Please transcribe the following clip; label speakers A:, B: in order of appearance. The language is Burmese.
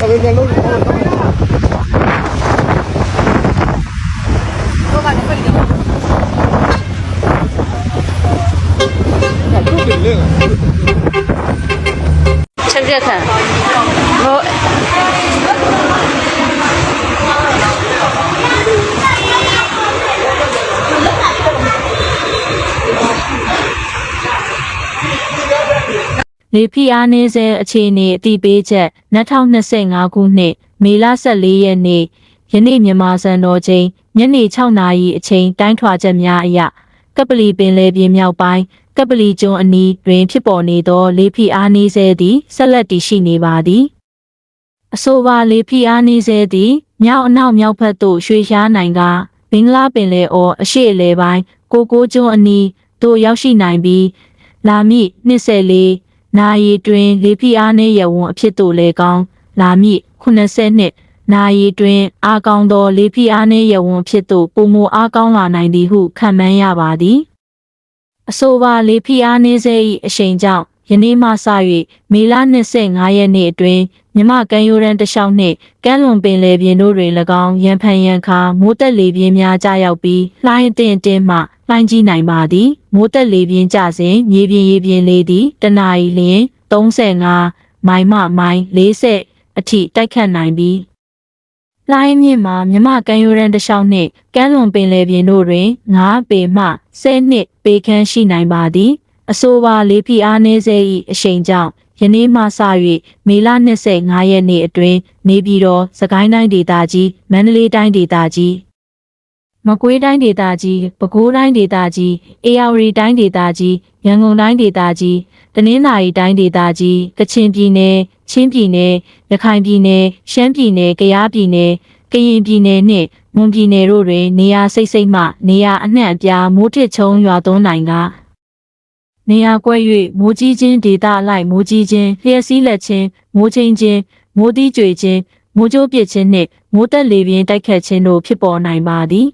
A: ပဲကလုံးတော့တော့
B: တော့ကနေပိတ်တယ်
A: ဒါပြုတ်တယ် လေ
B: ချက်ချက်ခံဟို
C: လေဖီအားနေစေအခြေအနေအတိပေးချက်2025ခုနှစ်မေလ14ရက်နေ့ယနေ့မြန်မာစံတော်ချိန်ညနေ6နာရီအချိန်တိုင်းထွာချက်များအရကပလီပင်လယ်ပြင်မြောက်ပိုင်းကပလီကျွန်းအနီးတွင်ဖြစ်ပေါ်နေသောလေဖီအားနေစေသည်ဆက်လက်တည်ရှိနေပါသည်အဆိုပါလေဖီအားနေစေသည်မြောက်အနောက်မြောက်ဘက်သို့ရွှေ့ရှားနိုင်ကဘင်္ဂလားပင်လယ်အော်အရှေ့အလယ်ပိုင်းကိုကိုကျွန်းအနီးသို့ရောက်ရှိနိုင်ပြီးလာမည့်24 နာရီတွင်လေဖိအားနည်းရဝံအဖြစ်သို့လည်းကောင်းလာမည့်80နှစ်နာရီတွင်အားကောင်းသောလေဖိအားနည်းရဝံအဖြစ်သို့ပုံမအားကောင်းလာနိုင်သည်ဟုခန့်မှန်းရပါသည်အဆိုပါလေဖိအားနည်းစေ၏အရှိန်ကြောင့် ယနေ့မှစ၍မေလ25ရက်နေ့အတွင်းမြမကမ်းရိုးတန်းတစ်လျှောက်နှင့်ကမ်းလွန်ပင်လယ်ပြင်တို့တွင်၎င်းရန်ဖန်ရန်ခါမိုးတက်လေပြင်းများကြာရောက်ပြီးလှိုင်းအသင့်အတင်းမှလှိုင်းကြီးနိုင်ပါသည်မိုးတက်လေပြင်းကြစဉ်မြေပြင်ရေပြင်လေသည်တနအီလျင်35မိုင်မှမိုင်40အထိတိုက်ခတ်နိုင်ပြီးလှိုင်းမြင့်မှာမြမကမ်းရိုးတန်းတစ်လျှောက်နှင့်ကမ်းလွန်ပင်လယ်ပြင်တို့တွင်9ပေမှ10နှစ်ပေခန့်ရှိနိုင်ပါသည် အဆိုပါလေးဖိအားနည်းစေ၏အရှိန်ကြောင့်ယနေ့မှစ၍မေလ25ရက်နေ့အတွင်းနေပြည်တော်စကိုင်းတိုင်းဒေသကြီးမန္တလေးတိုင်းဒေသကြီးမကွေးတိုင်းဒေသကြီးပဲခူးတိုင်းဒေသကြီးအေရဝတီတိုင်းဒေသကြီးရန်ကုန်တိုင်းဒေသကြီးတနင်္သာရီတိုင်းဒေသကြီးကချင်ပြည်နယ်ချင်းပြည်နယ်ရခိုင်ပြည်နယ်ရှမ်းပြည်နယ်ကယားပြည်နယ်ကရင်ပြည်နယ်နှင့်မွန်ပြည်နယ်တို့တွင်နေရာစိတ်စိတ်မှနေရာအနှံ့အပြားမိုးထစ်ချုံရွာသွန်းနိုင်က နေရာကွက်၍မိုးကြီးခြင်းဒေတာအလိုက်မိုးကြီးခြင်းလျှက်စီးလက်ခြင်းမိုးချင်းခြင်းမိုးသီးကြွေခြင်းမိုးကြိုးပစ်ခြင်းနှင့်မိုးတက်လေပြင်းတိုက်ခတ်ခြင်းတို့ဖြစ်ပေါ်နိုင်ပါသည်